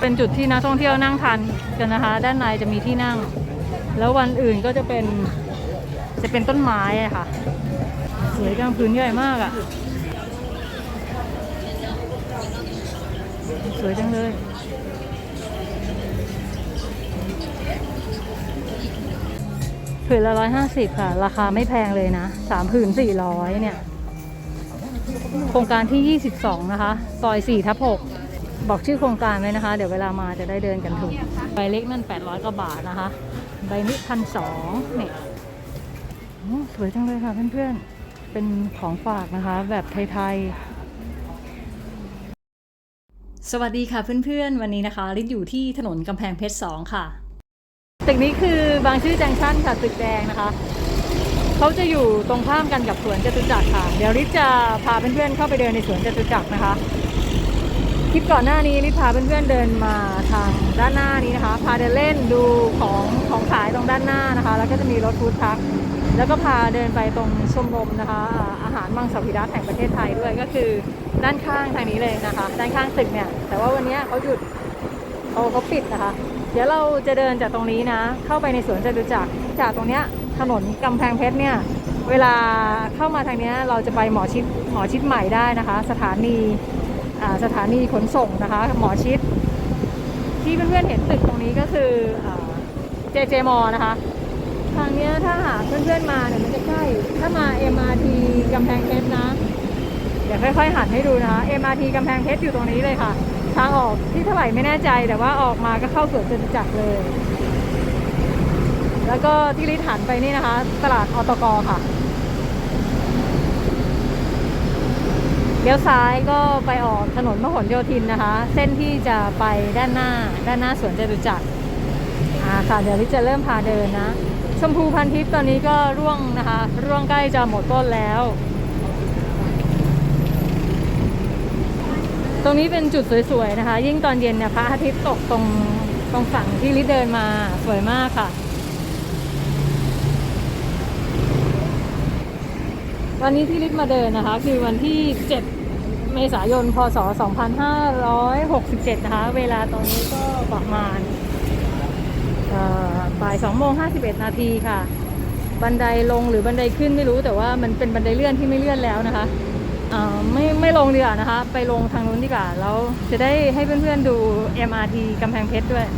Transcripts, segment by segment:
เป็นจุดที่นักท่องเที่ยวนั่งทานกันนะคะ ด้านในจะมีที่นั่ง แล้ววันอื่นก็จะเป็นจะเป็นต้นไม้อะค่ะ สวยจังพื้นใหญ่มากอะสวยจังเลยผืนละร้อยห้าสิบค่ะ ราคาไม่แพงเลยนะสามผืนสี่ร้อยเนี่ย โครงการที่ 22 นะคะ ซอย4ทับ6บอกชื่อโครงการไว้นะคะ เดี๋ยวเวลามาจะได้เดินกันถูก ใบเล็กนั่น 800 กว่าบาทนะคะ ใบนี้พันสองเนี่ยโอ้สวยจังเลยค่ะเพื่อนๆ เป็นของฝากนะคะ แบบไทยๆ สวัสดีค่ะเพื่อนๆ วันนี้นะคะลิศอยู่ที่ถนนกำแพงเพชร 2 ค่ะ ตึกนี้คือบางชื่อจังชั่นค่ะตึกแดงนะคะ เขาจะอยู่ตรงข้ามกันกับสวนจตุจักรค่ะ เดี๋ยวริจะพาเพื่อนๆเข้าไปเดินในสวนจตุจักรนะคะ คลิปก่อนหน้านี้ริพาเพื่อนๆเดินมาทางด้านหน้านี้นะคะ พาเดินเล่นดูของของขายตรงด้านหน้านะคะ แล้วก็จะมีรถฟู้ดทัคแล้วก็พาเดินไปตรงชมรมนะคะ อาอาหารมังสวิรัตแห่งประเทศไทยด้วยก็คือด้านข้างทางนี้เลยนะคะ ด้านข้างตึกเนี่ย แต่ว่าวันนี้เขาหยุดเขาเขาปิดนะคะ เดี๋ยวเราจะเดินจากตรงนี้นะ เข้าไปในสวนจตุจักรจากตรงเนี้ย ถนนกำแพงเพชรเนี่ย เวลาเข้ามาทางนี้เราจะไปหมอชิดหมอชิดใหม่ได้นะคะ สถานีสถานีขนส่งนะคะ หมอชิด ที่เพื่อนๆเห็นตึกตรงนี้ก็คือเจเจมอนะคะ ทางนี้ถ้าหากเพื่อนๆมาเนี่ยมันจะใกล้ ถ้ามา MRT กำแพงเพชรนะ เดี๋ยวค่อยๆหันให้ดูนะคะ MRT กำแพงเพชรอยู่ตรงนี้เลยค่ะ ทางออกที่เท่าไหร่ไม่แน่ใจแต่ว่าออกมาก็เข้าสวนจตุจักรเลย แล้วก็ที่ลิฐานไปนี่นะคะ ตลาดอตกค่ะเลี้ยวซ้ายก็ไปออกถนนพหลโยธินนะคะ เส้นที่จะไปด้านหน้าด้านหน้าสวนจตุจักรอ่าค่ะเดี๋ยวลิจะเริ่มพาเดินนะชมพูพันทิพย์ตอนนี้ก็ร่วงนะคะ ร่วงใกล้จะหมดต้นแล้ว ตรงนี้เป็นจุดสวยๆนะคะ ยิ่งตอนเย็นเนี่ยพระอาทิตย์ตกตรงตรงฝั่งที่ลิเดินมาสวยมากค่ะ วันนี้ที่ลิศมาเดินนะคะ คือวันที่ 7 เมษายน พศ 2567 นะคะ เวลาตรงนี้ก็ประมาณบ่าย2โมง51 นาทีค่ะ บันไดลงหรือบันไดขึ้นไม่รู้แต่ว่ามันเป็นบันไดเลื่อนที่ไม่เลื่อนแล้วนะคะไม่ไม่ลงดีกว่านะคะ ไปลงทางนู้นดีกว่าแล้วจะได้ให้เพื่อนๆดู MRT กำแพงเพชรด้วย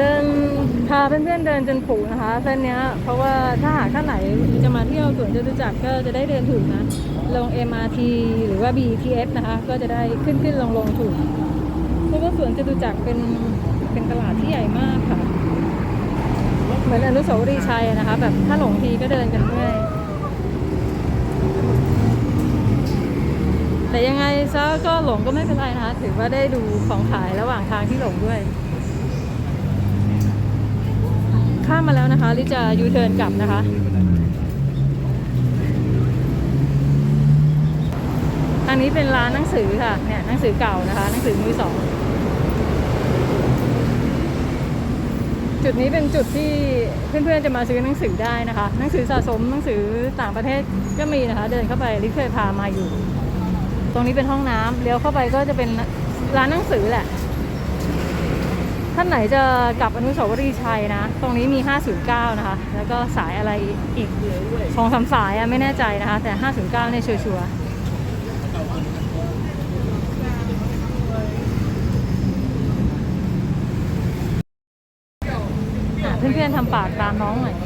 เดิน พาเพื่อนเดินจนผูนะคะ เส้นเนี้ยเพราะว่าถ้าหากท่านไหนจะมาเที่ยวสวนจตุจักรก็จะได้เดินถูกนะ ลง MRT หรือว่า BTS นะคะ ก็จะได้ขึ้นขึ้นลงลงถูกเพราะว่าสวนจตุจักรเป็นเป็นตลาดที่ใหญ่มากค่ะ เหมือนอนุสาวรีย์ชัยนะคะ แบบถ้าหลงทีก็เดินกันเรื่อยแต่ยังไงซะก็หลงก็ไม่เป็นไรนะคะ ถือว่าได้ดูของขายระหว่างทางที่หลงด้วย ข้ามมาแล้วนะคะลิจะยูเทิร์นกลับนะคะ ทางนี้เป็นร้านหนังสือค่ะ เนี่ยหนังสือเก่านะคะ หนังสือมือสอง จุดนี้เป็นจุดที่เพื่อนๆจะมาซื้อหนังสือได้นะคะ หนังสือสะสมหนังสือต่างประเทศก็มีนะคะ เดินเข้าไปลิเคยพามาอยู่ ตรงนี้เป็นห้องน้ำเลี้ยวเข้าไปก็จะเป็นร้านหนังสือแหละ ท่านไหนจะกลับอนุสาวรีย์ชัยนะ ตรงนี้มี 509 นะคะ แล้วก็สายอะไรอีกสองสามสายอะไม่แน่ใจนะคะ แต่ 509เนี่ยชัวร์เพื่อนๆทำปากตามน้องหน่อย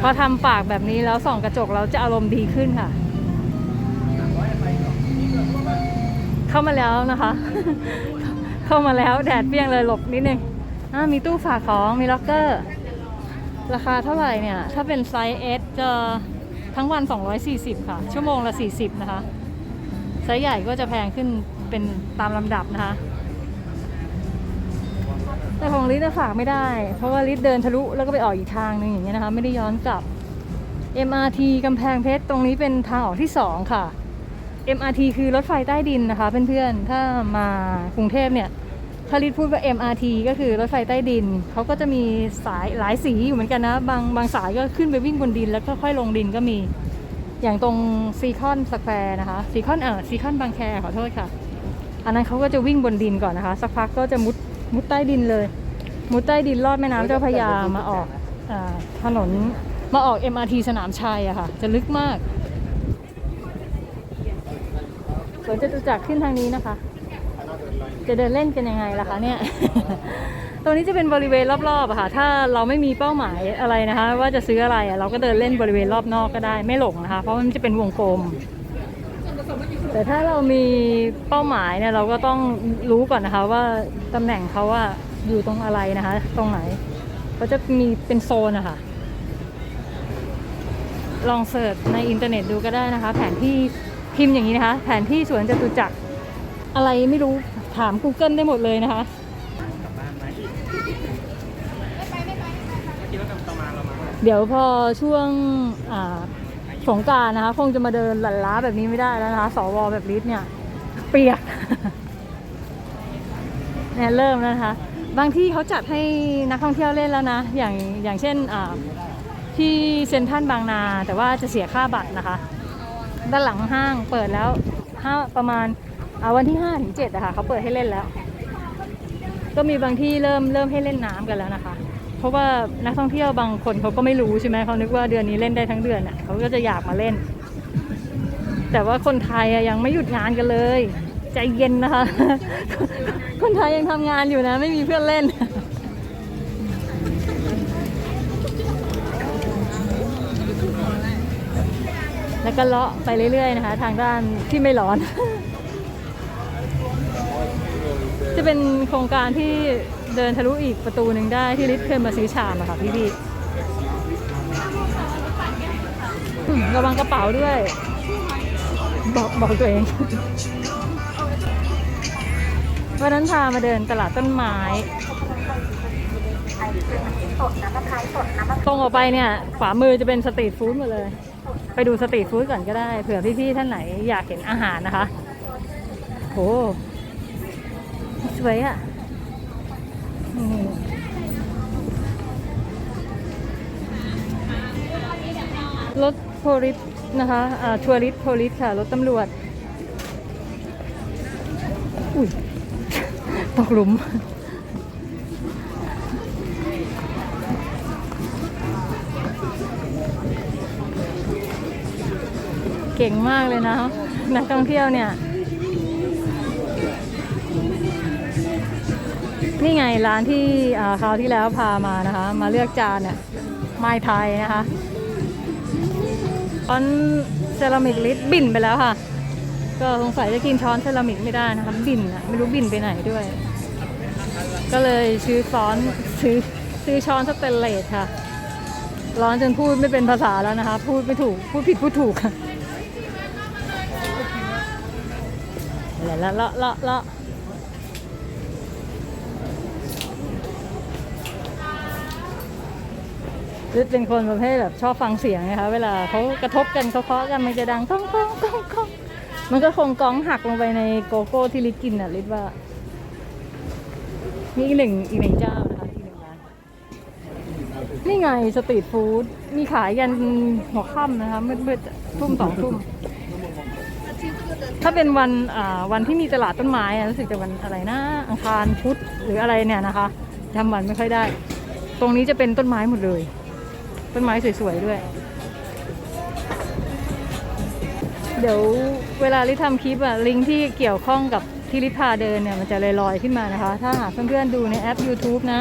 พอทำปากแบบนี้แล้วส่องกระจกแล้วจะอารมณ์ดีขึ้นค่ะ เข้ามาแล้วนะคะ เข้ามาแล้วแดดเปรี้ยงเลยหลบนิดนึงอ่ามีตู้ฝากของมีล็อกเกอร์ ราคาเท่าไหร่เนี่ย ถ้าเป็นไซส์ S จะทั้งวัน 240 ค่ะ ชั่วโมงละ 40 นะคะ ไซส์ใหญ่ก็จะแพงขึ้นเป็นตามลำดับนะคะ แต่ของลิศฝากไม่ได้ เพราะว่าลิศเดินทะลุแล้วก็ไปออกอีกทางหนึงอย่างเงี้ยนะคะ ไม่ได้ย้อนกลับ MRT กำแพงเพชรตรงนี้เป็นทางออกที่ 2 ค่ะ MRT คือรถไฟใต้ดินนะคะ เพื่อนๆ ถ้ามากรุงเทพเนี่ยถ้าลิศพูดว่า MRT ก็คือรถไฟใต้ดิน เขาก็จะมีสายหลายสีอยู่เหมือนกันนะ บางบางสายก็ขึ้นไปวิ่งบนดินแล้วก็ค่อยลงดินก็มี อย่างตรงซีคอนสแควร์นะคะซีคอนเออซีคอนบางแคขอโทษค่ะ อันนั้นเขาก็จะวิ่งบนดินก่อนนะคะ สักพักก็จะมุดมุดใต้ดินเลย มุดใต้ดินลอดแม่น้ำเจ้าพระยามาออกอถนนมาออก MRT สนามชัยอะค่ะ จะลึกมาก สวนจตุจักรขึ้นทางนี้นะคะ จะเดินเล่นกันยังไงล่ะคะเนี่ย ตรงนี้จะเป็นบริเวณรอบๆอะค่ะ ถ้าเราไม่มีเป้าหมายอะไรนะคะ ว่าจะซื้ออะไรอะเราก็เดินเล่นบริเวณรอบนอกก็ได้ไม่หลงนะคะ เพราะมันจะเป็นวงกลม แต่ถ้าเรามีเป้าหมายเนี่ยเราก็ต้องรู้ก่อนนะคะ ว่าตำแหน่งเขาว่าอยู่ตรงอะไรนะคะ ตรงไหนเขาจะมีเป็นโซนอะคะลองเสิร์ชในอินเทอร์เน็ตดูก็ได้นะคะ แผนที่ พิมพ์อย่างนี้นะคะ แผนที่สวนจตุจักรอะไรไม่รู้ถาม Google ได้หมดเลยนะคะเดี๋ยวพอช่วงสงการนะคะ คงจะมาเดินหลั่นล้าแบบนี้ไม่ได้แล้วนะคะ สวแบบลิศเนี่ย เปียกเนี่ยเริ่มแล้วนะคะ บางที่เขาจัดให้นักท่องเที่ยวเล่นแล้วนะ อย่างอย่างเช่นที่เซ็นทรัลบางนา แต่ว่าจะเสียค่าบัตรนะคะ ด้านหลังห้างเปิดแล้วห้าประมาณอาวันที่5ถึง7อะค่ะเขาเปิดให้เล่นแล้ว ก็มีบางที่เริ่มเริ่มให้เล่นน้ำกันแล้วนะคะ เพราะว่านักท่องเที่ยวบางคนเขาก็ไม่รู้ใช่ไหมเขานึกว่าเดือนนี้เล่นได้ทั้งเดือนอะเขาก็จะอยากมาเล่น แต่ว่าคนไทยอะยังไม่หยุดงานกันเลย ใจเย็นนะคะ คนไทยยังทำงานอยู่นะ ไม่มีเพื่อนเล่น ก็เลาะไปเรื่อยๆนะคะ ทางด้านที่ไม่ร้อน จะเป็นโครงการที่เดินทะลุอีกประตูหนึ่งได้ที่ลิศเคยมาซื้อชามอะค่ะพี่พี่ระวังกระเป๋าด้วย บอกบอกตัวเองวันนั้นพามาเดินตลาดต้นไม้ตรงออกไปเนี่ย ขวามือจะเป็นสตรีทฟู้ดหมดเลย ไปดูสตรีทฟู้ดก่อนก็ได้เผื่อพี่ๆท่านไหนอยากเห็นอาหารนะคะโหสวยอะรถโพลิสนะคะอ่าทัวริสโพลิสค่ะ รถตำรวจ อุ้ย ตกหลุม เก่งมากเลยนะ นักท่องเที่ยวเนี่ย นี่ไงร้านที่อ่าคราวที่แล้วพามานะคะ มาเลือกจานเนี่ยไม้ไทยนะคะช้อนเซรามิกลิตบินไปแล้วค่ะ ก็สงสัยจะกินช้อนเซรามิกไม่ได้นะคะบินอะไม่รู้บินไปไหนด้วย ก็เลยซื้อช้อนซื้อซื้อช้อนสเตนเลสค่ะ ร้อนจนพูดไม่เป็นภาษาแล้วนะคะ พูดไม่ถูก พูดผิดพูดถูกค่ะ ล้วละละละละคือเป็นคนประเภทแบบชอบฟังเสียงนะคะ เวลาเขากระทบกันเขาเคาะกันมันจะดังก้องก้องก้องก้องมันก็คงก้องหักลงไปในโกโก้ที่ลิศกินอะลิศว่ามีอีกหนึ่งอีกหนึ่งเจ้านะคะอีกหนึ่งร้านนี่ไงสตรีทฟู้ดมีขายยันหัวค่ำนะคะมืดๆทุ่มสองทุ่ม ถ้าเป็นวันวันที่มีตลาดต้นไม้อะรู้สึกจะวันอะไรนะอังคารพุธหรืออะไรเนี่ยนะคะจำวันไม่ค่อยได้ ตรงนี้จะเป็นต้นไม้หมดเลย ต้นไม้สวยๆด้วย เดี๋ยวเวลาลิทำคลิปอะลิงก์ที่เกี่ยวข้องกับที่ลิพาเดินเนี่ยมันจะลอยๆขึ้นมานะคะ ถ้าหากเพื่อนๆดูในแอป YouTube นะ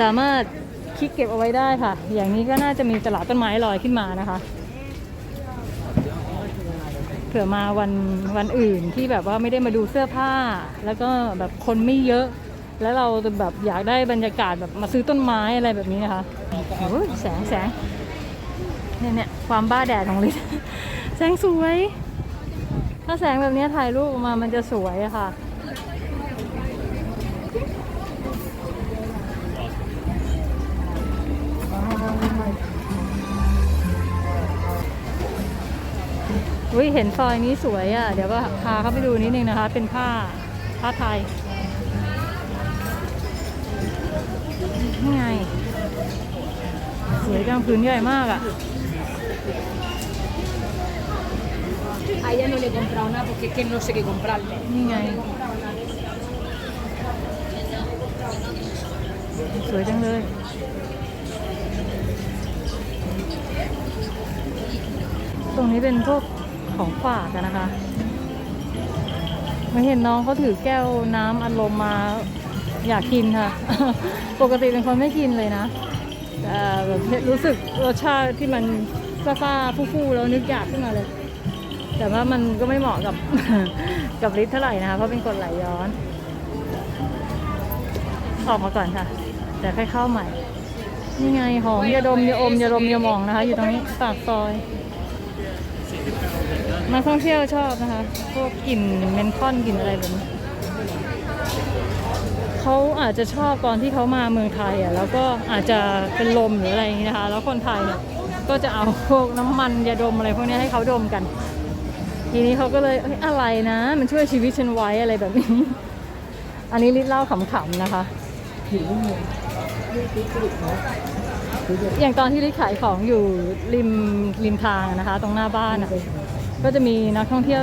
สามารถคลิกเก็บเอาไว้ได้ค่ะ อย่างนี้ก็น่าจะมีตลาดต้นไม้ลอยขึ้นมานะคะ เผื่อมาวันวันอื่นที่แบบว่าไม่ได้มาดูเสื้อผ้า แล้วก็แบบคนไม่เยอะ แล้วเราแบบอยากได้บรรยากาศแบบมาซื้อต้นไม้อะไรแบบนี้นะคะโอ้ยแสงแสงเนี่ยเนี่ยความบ้าแดดของลิศแสงสวย ถ้าแสงแบบนี้ถ่ายรูปออกมามันจะสวยอะค่ะ อุ้ยเห็นซอยนี้สวยอะ เดี๋ยวก็พาเข้าไปดูนิดนึงนะคะ เป็นผ้าผ้าไทยนี่ไง สวยจังพื้นใหญ่มากอะ A ella no le he comprado nada porque es que no sé qué comprarle. นี่ไงสวยจังเลย ตรงนี้เป็นพวก ของฝากนะคะไม่เห็นน้องเขาถือแก้วน้ำอัดลมมาอยากกินค่ะ ปกติเป็นคนไม่กินเลยนะแต่แบบรู้สึกรสชาติที่มันซ่าๆฟู่ๆแล้วนึกอยากขึ้นมาเลย แต่ว่ามันก็ไม่เหมาะกับกับลิตเท่าไหร่นะคะเพราะเป็นกดไหลย้อน ออกมาก่อนค่ะ แต่ค่อยเข้าใหม่ นี่ไงหอมยาดมยาอมยาดมยาหมองนะคะ อยู่ตรงนี้ปากซอย นักท่องเที่ยวชอบนะคะ พวกกลิ่นเมนทอนกลิ่นอะไรแบบนี้เขาอาจจะชอบตอนที่เขามาเมืองไทยอะแล้วก็อาจจะเป็นลมหรืออะไรอย่างนี้นะคะ แล้วคนไทยเนี่ยก็จะเอาพวกน้ำมันยาดมอะไรพวกนี้ให้เขาดมกัน ทีนี้เขาก็เลยเอ้ยอะไรนะ มันช่วยชีวิตฉันไว้อะไรแบบนี้ อันนี้ลิเล่าขำๆนะคะอย่างตอนที่ลิขายของอยู่ริมริมทางนะคะ ตรงหน้าบ้านอะ ก็จะมีนักท่องเที่ยว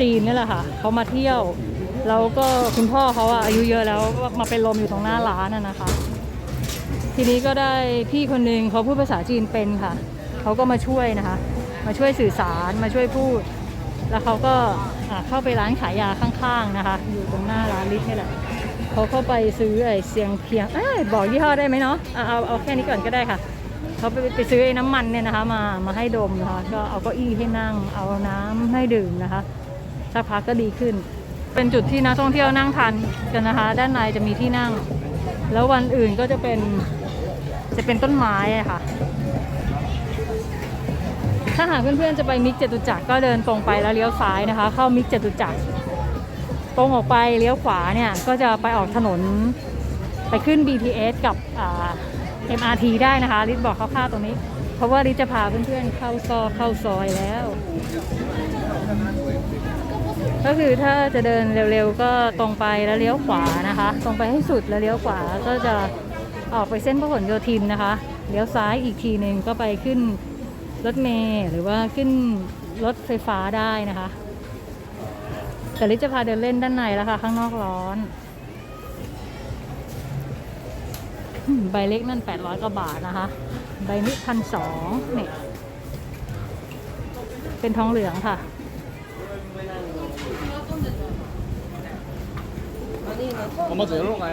จีนนี่แหละค่ะเขามาเที่ยวแล้วก็คุณพ่อเขาอะอายุเยอะแล้วมาเป็นลมอยู่ตรงหน้าร้านอะนะคะ ทีนี้ก็ได้พี่คนหนึ่งเขาพูดภาษาจีนเป็นค่ะเขาก็มาช่วยนะคะ มาช่วยสื่อสารมาช่วยพูด แล้วเขาก็เข้าไปร้านขายยาข้างๆนะคะ อยู่ตรงหน้าร้านลิฟนี่แหละเขาเข้าไปซื้อไอ้เสียงเพียงเอ้ยบอกยี่ห้อได้ไหมเนาะอะเอาเอาแค่นี้ก่อนก็ได้ค่ะ เขาไปไปซื้อไอ้น้ำมันเนี่ยนะคะ มามาให้ดมนะคะก็เอาเก้าอี้ให้นั่ง เอาน้ำให้ดื่มนะคะสักพักก็ดีขึ้น เป็นจุดที่นักท่องเที่ยวนั่งทานกันนะคะ ด้านในจะมีที่นั่ง แล้ววันอื่นก็จะเป็นจะเป็นต้นไม้ะค่ะ ถ้าหากเพื่อนๆจะไปมิกจตุจักรก็เดินตรงไปแล้วเลี้ยวซ้ายนะคะ เข้ามิกจตุจักรตรงออกไปเลี้ยวขวาเนี่ยก็จะไปออกถนนไปขึ้น BTS กับอ่า MRT ได้นะคะลิศบอกคร่าวๆตรงนี้ เพราะว่าลิศจะพาเพื่อนๆเข้าซอยเข้าซอยแล้ว ก็คือถ้าจะเดินเร็วๆก็ตรงไปแล้วเลี้ยวขวานะคะ ตรงไปให้สุดแล้วเลี้ยวขวาก็จะออกไปเส้นพหลโยธินนะคะเลี้ยวซ้ายอีกทีหนึ่งก็ไปขึ้นรถเมล์หรือว่าขึ้นรถไฟฟ้าได้นะคะ แต่ลิจะพาเดินเล่นด้านในแล้วค่ะ ข้างนอกร้อน ใบเล็กนั่น 800กว่าบาทนะคะ ใบนี้พันสองเนี่ย เป็นทองเหลืองค่ะ ผมมาเสียลูกไง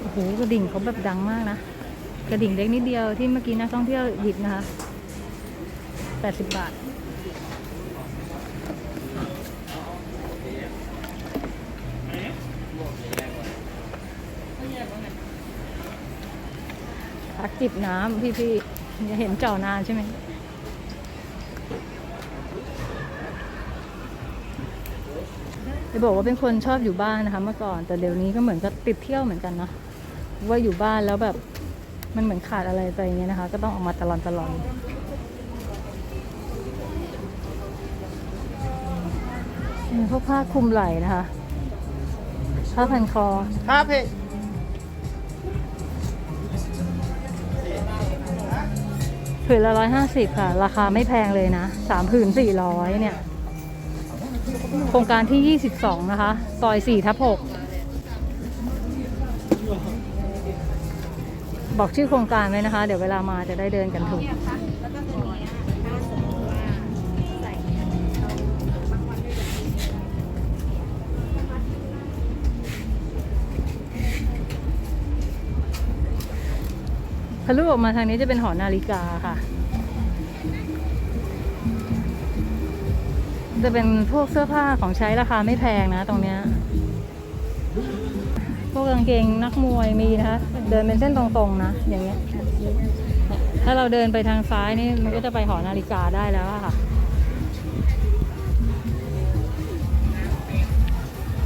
โอ้โหกระดิ่งเขาแบบดังมากนะ กระดิ่งเล็กนิดเดียวที่เมื่อกี้นะักท่องเที่ยวหยิบนะคะ 80 บาท จิบน้ำพี่ๆจะเห็นเจ้านานใช่ไหมจะบอกว่าเป็นคนชอบอยู่บ้านนะคะเมื่อก่อน แต่เดี๋ยวนี้ก็เหมือนกับติดเที่ยวเหมือนกันเนาะว่าอยู่บ้านแล้วแบบมันเหมือนขาดอะไรไปเงี้ยนะคะ ก็ต้องออกมาตลอดตลอดนี่พวกผ้าคลุมไหล่นะคะผ้าพันคอครับพี่ ผืนละร้อยห้าสิบค่ะ ราคาไม่แพงเลยนะสามผืนสี่ร้อยเนี่ย โครงการที่ยี่สิบสองนะคะ ซอยสี่ทับหกบอกชื่อโครงการไว้นะคะ เดี๋ยวเวลามาจะได้เดินกันถูก ทะลุออกมาทางนี้จะเป็นหอนาฬิกาค่ะ จะเป็นพวกเสื้อผ้าของใช้ราคาไม่แพงนะตรงเนี้ย พวกกางเกงนักมวยมีนะคะ เดินเป็นเส้นตรงๆนะ อย่างเงี้ย ถ้าเราเดินไปทางซ้ายนี่มันก็จะไปหอนาฬิกาได้แล้วอะค่ะ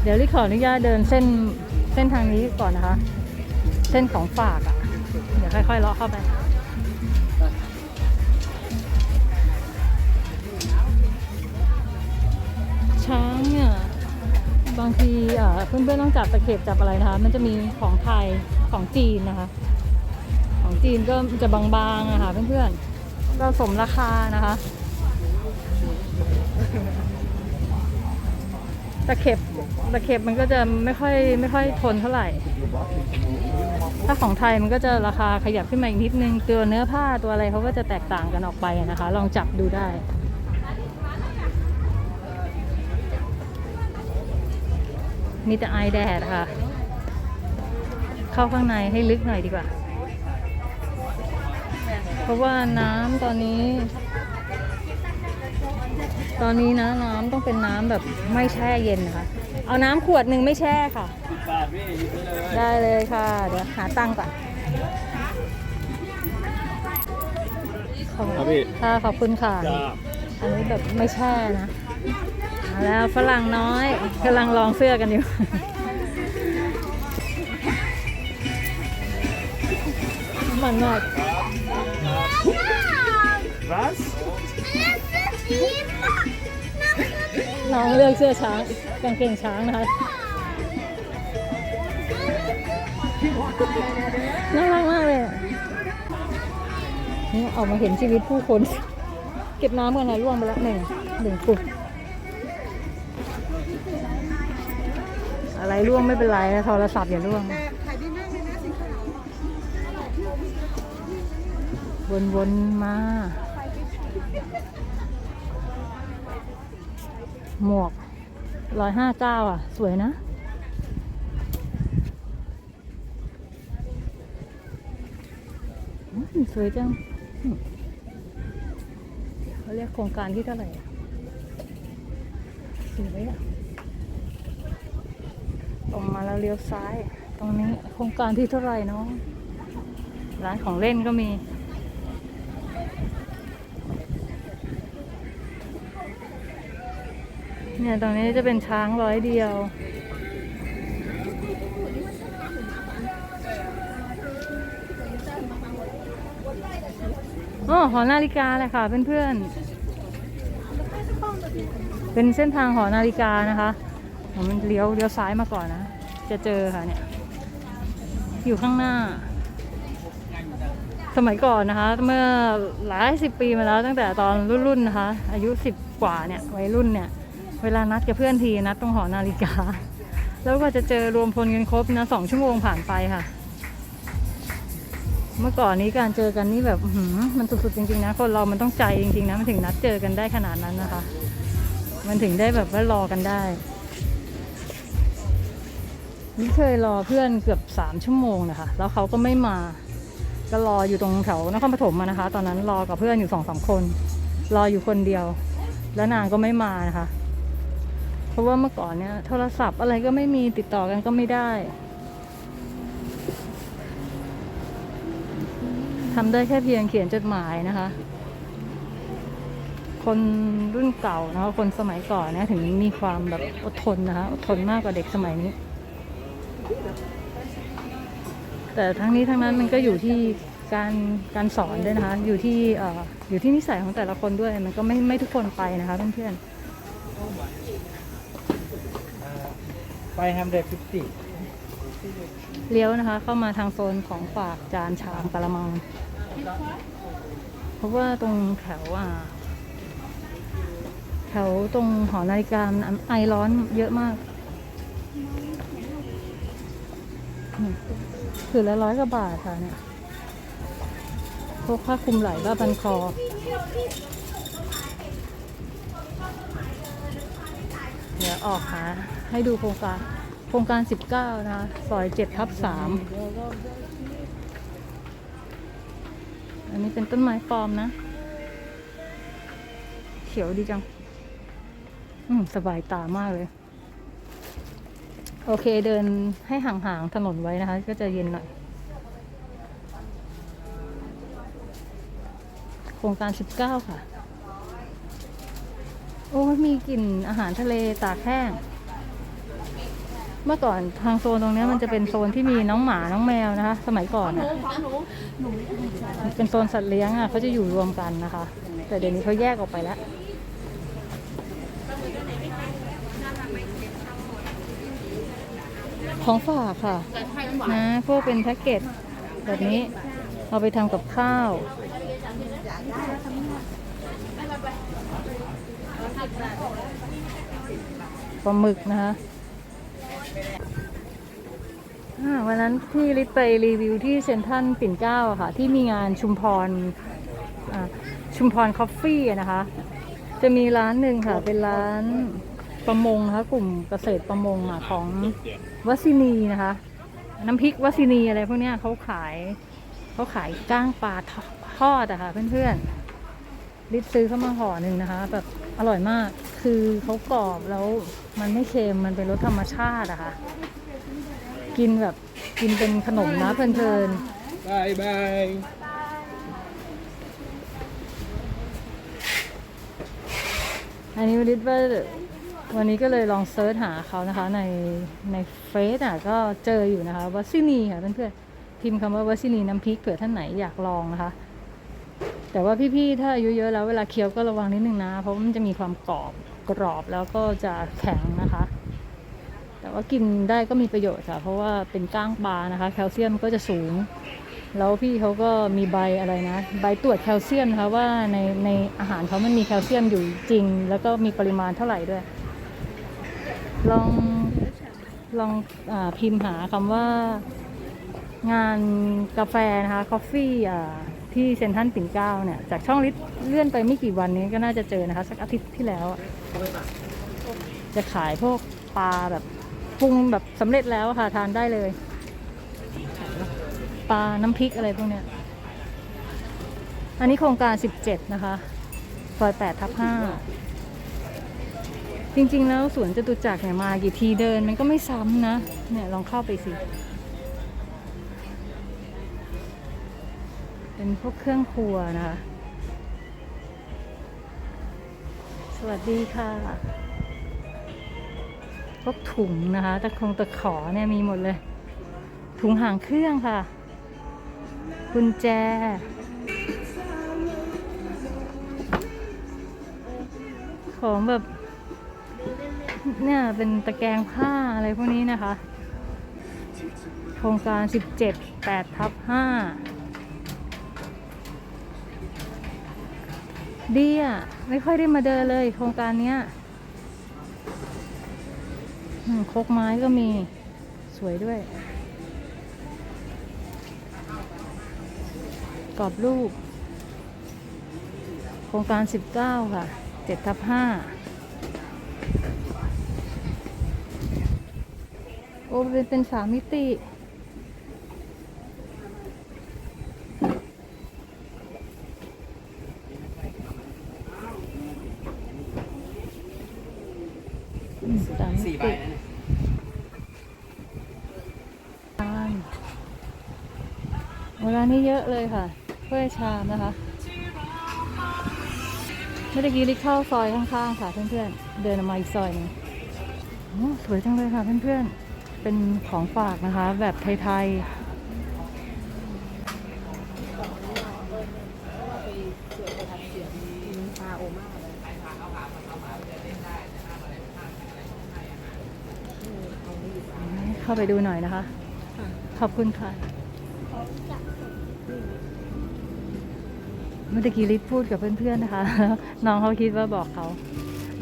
เดี๋ยวลิขออนุญาตเดินเส้นเส้นทางนี้ก่อนนะคะ เส้นของฝากอะ เดี๋ยวค่อยๆเลาะเข้าไป ช้างเนี่ยบางทีเอ่อเพื่อนๆต้องจับตะเข็บจับอะไรนะคะ มันจะมีของไทยของจีนนะคะ ของจีนก็จะบางๆนะคะเพื่อนๆก็สมราคานะคะตะเข็บตะเข็บมันก็จะไม่ค่อยไม่ค่อยทนเท่าไหร่ ถ้าของไทยมันก็จะราคาขยับขึ้นมาอีกนิดนึง ตัวเนื้อผ้าตัวอะไรเขาก็จะแตกต่างกันออกไปนะคะ ลองจับดูได้ มีแต่ไอแดดค่ะ เข้าข้างในให้ลึกหน่อยดีกว่า เพราะว่าน้ำตอนนี้ ตอนนี้นะน้ำต้องเป็นน้ำแบบไม่แช่เย็นนะคะ เอาน้ำขวดหนึ่งไม่แช่ค่ะบาทพี่หยิบไปเลยได้เลยค่ะ เดี๋ยวหาตังค์ก่อนขอบคุณครับพี่ค่ะขอบคุณค่ะจ้าอันนี้แบบไม่แช่นะมาแล้วฝรั่งน้อยกำลังลองเสื้อกันอยู่มันมากรัส น้องเลือกเสื้อช้างกางเกงช้างนะคะน่ารักมากเลยนี่ออกมาเห็นชีวิตผู้คน เก็บน้ำกันนะร่วงไปแล้วหนึ่งหนึ่งปุกอะไรร่วงไม่เป็นไรนะโทรศัพท์อย่าร่วงวนๆมา หมวกร้อยห้าเก้าอะ สวยนะสวยจังเขาเรียกโครงการที่เท่าไหร่สวยอะตรงมาแล้วเลี้ยวซ้าย ตรงนี้โครงการที่เท่าไหร่เนาะร้านของเล่นก็มี เนี่ยตรงนี้จะเป็นช้างร้อยเดียว อ๋อหอนาฬิกาเลยค่ะเพื่อนๆ เป็นเส้นทางหอนาฬิกานะคะผมมันเลี้ยวเลี้ยวซ้ายมาก่อนนะ จะเจอค่ะเนี่ย อยู่ข้างหน้า สมัยก่อนนะคะ เมื่อหลายสิบปีมาแล้วตั้งแต่ตอนรุ่นๆนะคะ อายุสิบกว่าเนี่ยวัยรุ่นเนี่ย เวลานัดกับเพื่อนทีนัดตรงหอนาฬิกา แล้วก็จะเจอรวมพลกันครบนะสองชั่วโมงผ่านไปค่ะ เมื่อก่อนนี้การเจอกันนี่แบบมันสุดๆจริงๆนะคนเรามันต้องใจจริงๆนะมันถึงนัดเจอกันได้ขนาดนั้นนะคะ มันถึงได้แบบว่ารอกันได้นี่เคยรอเพื่อนเกือบสามชั่วโมงนะคะ แล้วเขาก็ไม่มา ก็รออยู่ตรงแถวนครปฐมมานะคะ ตอนนั้นรอกับเพื่อนอยู่สองสามคน รออยู่คนเดียว แล้วนางก็ไม่มานะคะ ราะว่าเมื่อก่อนเนี่ยโทรศัพท์อะไรก็ไม่มีติดต่อกันก็ไม่ได้ทำได้แค่เพียงเขียนจดหมายนะคะ คนรุ่นเก่านะคะคนสมัยก่อนเนี่ยถึงมีความแบบอดทนนะคะอดทนมากกว่าเด็กสมัยนี้ แต่ทั้งนี้ทั้งนั้นมันก็อยู่ที่การการสอนด้วยนะคะ อยู่ที่เอ่ออยู่ที่นิสัยของแต่ละคนด้วยมันก็ไม่ไม่ทุกคนไปนะคะเพื่อนๆ ไปฮัมเดฟิฟตี้เลี้ยวนะคะ เข้ามาทางโซนของฝากจานชามกะละมัง เพราะว่าตรงแถวอะแถวตรงหอนาฬิกามันไอร้อนเยอะมากอืมคือละร้อยกว่าบาทค่ะเนี่ยพวกผ้าคลุมไหล่ผ้าพันคอ เดี๋ยวออกหา ให้ดูโครงการโครงการ 19นะคะซอย7ทับ3อันนี้เป็นต้นไม้ปลอมนะ เขียวดีจัง อืม สบายตามากเลย โอเคเดินให้ห่างๆถนนไว้นะคะ ก็จะเย็นหน่อย โครงการ 19 ค่ะ โอ้มีกลิ่นอาหารทะเลตากแห้ง เมื่อก่อนทางโซนตรงเนี้ยมันจะเป็นโซนที่มีน้องหมาน้องแมวนะคะ สมัยก่อนอะเป็นโซนสัตว์เลี้ยงอะเขาจะอยู่รวมกันนะคะ แต่เดี๋ยวนี้เขาแยกออกไปแล้วของฝากค่ะนะพวกเป็นแพ็กเกจแบบนี้เอาไปทำกับข้าวปลาหมึกนะคะอ่า วันนั้นที่ลิศไปรีวิวที่เซ็นทรัลปิ่นเกล้าค่ะ ที่มีงานชุมพรชุมพรคอฟฟี่นะคะ จะมีร้านหนึ่งค่ะ เป็นร้านประมงนะคะกลุ่มเกษตรประมงอะของวัสินีนะคะ น้ำพริกวัสินีอะไรพวกนี้เขาขายเขาขายก้างปลาทอดอะค่ะเพื่อนๆ ลิศซื้อเข้ามาห่อหนึ่งนะคะ แบบอร่อยมาก คือเขากรอบแล้วมันไม่เค็ม มันเป็นรสธรรมชาติอะค่ะ กินแบบกินเป็นขนมนะเพลินๆบายบายอันนี้วลิศว่าวันนี้ก็เลยลองเซิร์ชหาเขานะคะ ในในเฟซอะก็เจออยู่นะคะวัซินีค่ะเพื่อนๆพิมพ์คำว่าวัซินีน้ำพริกเผื่อท่านไหนอยากลองนะคะ แต่ว่าพี่ๆ ถ้าอายุเยอะแล้วเวลาเคี้ยวก็ระวังนิดนึงนะ เพราะมันจะมีความกรอบกรอบแล้วก็จะแข็งนะคะ แต่ว่ากินได้ก็มีประโยชน์ค่ะ เพราะว่าเป็นก้างปลานะคะ แคลเซียมก็จะสูง แล้วพี่เขาก็มีใบอะไรนะ ใบตรวจแคลเซียมนะคะว่าในในอาหารเขามันมีแคลเซียมอยู่จริง แล้วก็มีปริมาณเท่าไหร่ด้วย ลองลองอพิมพ์หาคำว่างานกาแฟนะคะคอฟฟี่ ที่เซนทรัลปิ่นเก้าเนี่ย จากช่องลิศเลื่อนไปไม่กี่วันนี้ก็น่าจะเจอนะคะ สักอาทิตย์ที่แล้ว จะขายพวกปลาแบบปรุงแบบสำเร็จแล้วค่ะทานได้เลย ปลาน้ำพริกอะไรพวกเนี้ย อันนี้โครงการ 17 นะคะซอย8ทับ5จริงๆแล้วสวนจตุจักรเนี่ยมากี่ทีเดิน มันก็ไม่ซ้ำนะ เนี่ยลองเข้าไปสิ เป็นพวกเครื่องครัวนะคะ สวัสดีค่ะ พวกถุงนะคะ ตะคงตะขอเนี่ยมีหมดเลย ถุงหางเครื่องค่ะ กุญแจ ของแบบ เนี่ยเป็นตะแกรงผ้าอะไรพวกนี้นะคะ โครงการ 17 8ทับ5 ดีอะ ไม่ค่อยได้มาเดินเลย โครงการเนี้ยโคกไม้ก็มีสวยด้วย กรอบรูป โครงการ 19 ค่ะ7ทับ5โอ้เป็นเป็นสามมิติ อืมสามมิ สี่ใบ ติ นะเนี่ย ทานเวลา นี้เยอะเลยค่ะถ้วยชามนะคะเมื่อกี้ลิเข้าซอยข้างๆค่ะเพื่อนๆ เดินออกมาอีกซอยหนึงสวยจังเลยค่ะเพื่อนๆ เป็นของฝากนะคะ แบบไทยๆ เข้าไปดูหน่อยนะคะ ขอบคุณค่ะ เมื่อกี้ลิศพูดกับเพื่อนๆนะคะ น้องเขาคิดว่าบอกเขา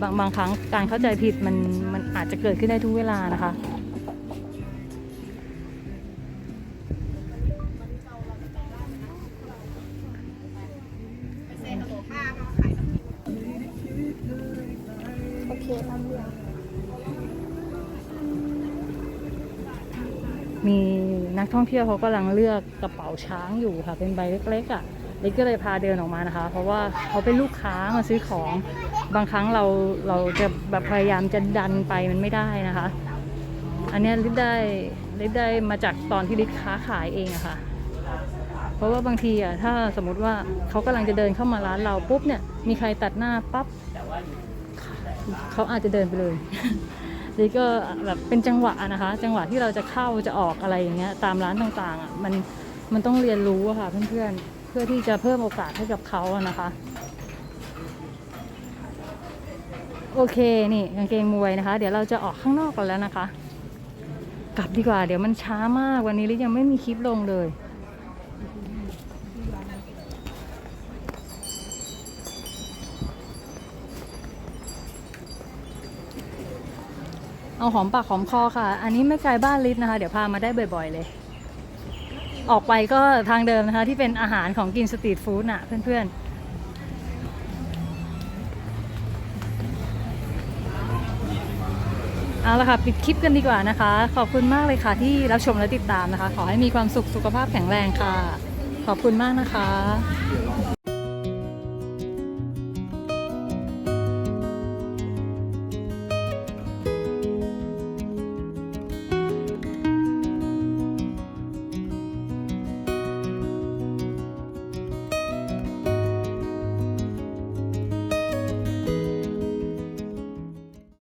บางบางครั้งการเข้าใจผิดมันมันอาจจะเกิดขึ้นได้ทุกเวลานะคะมีนักท่องเที่ยวเขากำลังเลือกกระเป๋าช้างอยู่ค่ะ เป็นใบเล็กๆอะ ล็กก็เลยพาเดินออกมานะคะ เพราะว่าเขาเป็นลูกค้ามาซื้อของ บางครั้งเราเราจะแบบพยายามจะดันไปมันไม่ได้นะคะ อันนี้ลิศได้ลิศได้มาจากตอนที่ลิศค้าขายเองอะค่ะ เพราะว่าบางทีอะถ้าสมมติว่าเขากำลังจะเดินเข้ามาร้านเราปุ๊บเนี่ยมีใครตัดหน้าปั๊บเขาอาจจะเดินไปเลยนี่ก็แบบเป็นจังหวะนะคะ จังหวะที่เราจะเข้าจะออกอะไรอย่างเงี้ยตามร้านต่างๆอะมันมันต้องเรียนรู้อะค่ะเพื่อนๆ พื่อที่จะเพิ่มโอกาสให้กับเขาอะนะคะ โอเคนี่กางเกงมวยนะคะ เดี๋ยวเราจะออกข้างนอกกันแล้วนะคะ กลับดีกว่า เดี๋ยวมันช้ามากวันนี้ลิยังไม่มีคลิปลงเลยเอาหอมปากหอมคอค่ะ อันนี้ไม่ไกลบ้านลิศนะคะ เดี๋ยวพามาได้บ่อยๆเลย ออกไปก็ทางเดิมนะคะ ที่เป็นอาหารของกินสตรีทฟู้ดน่ะ เพื่อนๆเอาละค่ะปิดคลิปกันดีกว่านะคะ ขอบคุณมากเลยค่ะที่รับชมและติดตามนะคะ ขอให้มีความสุขสุขภาพแข็งแรงค่ะ ขอบคุณมากนะคะ